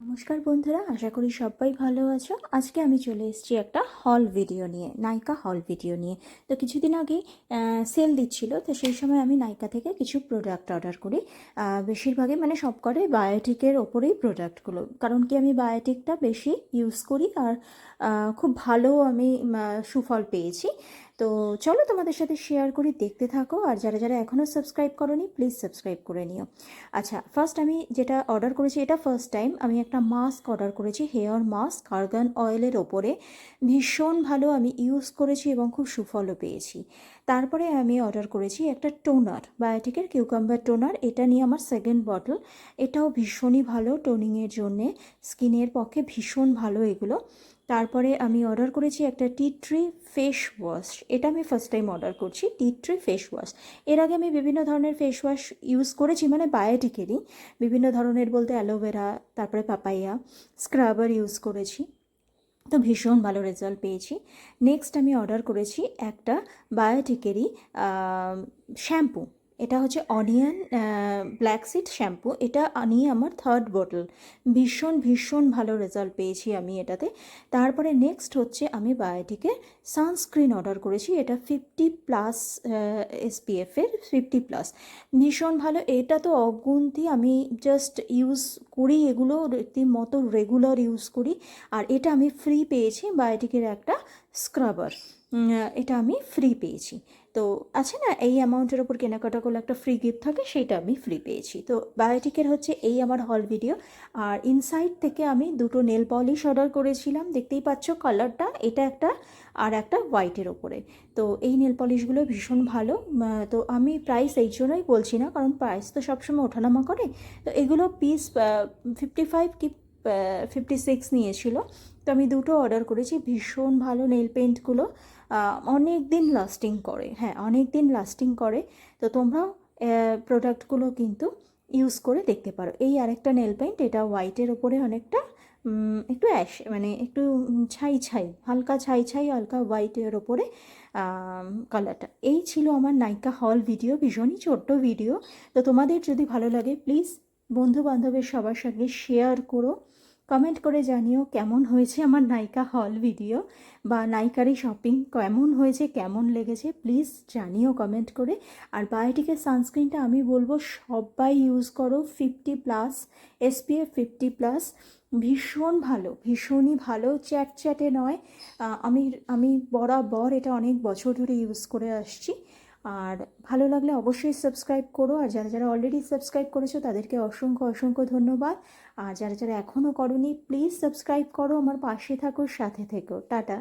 নমস্কার বন্ধুরা, আশা করি সবাই ভালো আছো। আজকে আমি চলে এসেছি একটা হল ভিডিও নিয়ে, নাইকা হল ভিডিও নিয়ে। তো কিছুদিন আগে সেল দিচ্ছিল, তো সেই সময় আমি নাইকা থেকে কিছু প্রোডাক্ট অর্ডার করি। বেশিরভাগই মানে সব করে বায়োটিকের ওপরেই প্রোডাক্টগুলো কারণ কি আমি বায়োটিকটা বেশি ইউজ করি আর খুব ভালো আমি সুফল পেয়েছি। তো চলো তোমাদের সাথে শেয়ার করি, দেখতে থাকো। আর যারা যারা এখনও সাবস্ক্রাইব করোনি প্লিজ সাবস্ক্রাইব করে নিও। আচ্ছা ফার্স্ট আমি যেটা অর্ডার করেছি, এটা ফার্স্ট টাইম আমি একটা মাস্ক অর্ডার করেছি হেয়ার মাস্ক আর্গান অয়েলের ওপরে। ভীষণ ভালো আমি ইউজ করেছি এবং খুব সুফলও পেয়েছি। তারপরে আমি অর্ডার করেছি একটা টোনার বায়োটিকের কিউকাম্বার টোনার এটা নিয়ে আমার সেকেন্ড বটল এটাও ভীষণই ভালো টোনিংয়ের জন্যে। স্কিনের পক্ষে ভীষণ ভালো এগুলো। তারপরে আমি অর্ডার করেছি একটা টি ট্রি ফেস ওয়াশ এটা আমি ফার্স্ট টাইম অর্ডার করছি টি ট্রি ফেস ওয়াশ এর আগে আমি বিভিন্ন ধরনের ফেস ওয়াশ ইউজ করেছি মানে বায়োটিকেরই বিভিন্ন ধরনের বলতে অ্যালোভেরা তারপরে পাপাইয়া স্ক্রাবার ইউজ করেছি। তো ভীষণ ভালো রেজাল্ট পেয়েছি। নেক্সট আমি অর্ডার করেছি একটা বায়োটিকেরই শ্যাম্পু এটা হচ্ছে অনিয়ন ব্ল্যাক সিড শ্যাম্পু এটা নিয়ে আমার থার্ড বোতল ভীষণ ভীষণ ভালো রেজাল্ট পেয়েছি আমি এটাতে। তারপরে নেক্সট হচ্ছে আমি বায়োটিকের সানস্ক্রিন অর্ডার করেছি, এটা ফিফটি প্লাস এসপিএফের ফিফটি প্লাস ভীষণ ভালো, এটা তো অগুন্তি, আমি জাস্ট ইউজ করি এগুলো, রীতিমতো রেগুলার ইউজ করি। আর এটা আমি ফ্রি পেয়েছি বায়োটিকের একটা স্ক্রাবার এটা আমি ফ্রি পেয়েছি। তো আছে না, এই অ্যামাউন্টের ওপর কেনাকাটা করলে একটা ফ্রি গিফট থাকে সেইটা আমি ফ্রি পেয়েছি। তো বায়োটিকের হচ্ছে এই আমার হল ভিডিও আর ইনসাইড থেকে আমি দুটো নেল পলিশ অর্ডার করেছিলাম। দেখতেই পাচ্ছ কালারটা এটা একটা আর একটা হোয়াইটের ওপরে তো এই নেল পলিশগুলো ভীষণ ভালো। তো আমি প্রাইস এই জন্যই বলছি না, কারণ প্রাইস তো সবসময় ওঠানামা করে। তো এগুলো পিস ফিফটি ফাইভ কি ফিফটি সিক্স নিয়েছিল। তো আমি দুটো অর্ডার করেছি, ভীষণ ভালো নেল পেন্টগুলো অনেক দিন লাস্টিং করে হ্যাঁ অনেক দিন লাস্টিং করে। তো তোমরাও প্রোডাক্টগুলো কিন্তু ইউজ করে দেখতে পারো। এই আরেকটা নেল পেন্ট এটা হোয়াইটের ওপরে অনেকটা একটু অ্যাশ মানে একটু ছাই ছাই, হালকা ছাই ছাই, হালকা হোয়াইটের ওপরে কালারটা এই ছিল আমার নাইকা হল ভিডিও ভীষণই ছোট্ট ভিডিও তো তোমাদের যদি ভালো লাগে প্লিজ বন্ধু বান্ধবের সবার সঙ্গে শেয়ার করো। কমেন্ট করে জানিও কেমন হয়েছে আমার নাইকা হল ভিডিও বা নাইকারি শপিং কেমন হয়েছে, কেমন লেগেছে, প্লিজ জানিও কমেন্ট করে। আর বায়োটিকের সানস্ক্রিনটা আমি বলব সবাই ইউজ করো fifty plus SPF fifty plus ভীষণ ভালো, ভীষণই ভালো, চ্যাট চ্যাটে নয় আমি আমি বরাবর এটা অনেক বছর ধরে ইউজ করে আসছি। আর ভালো লাগলে অবশ্যই সাবস্ক্রাইব করো। আর যারা যারা অলরেডি সাবস্ক্রাইব করেছ, তাদেরকে অসংখ্য অসংখ্য ধন্যবাদ। আর যারা যারা এখনও করনি প্লিজ সাবস্ক্রাইব করো। আমার পাশে থাকো, সাথে থেকো। টাটা।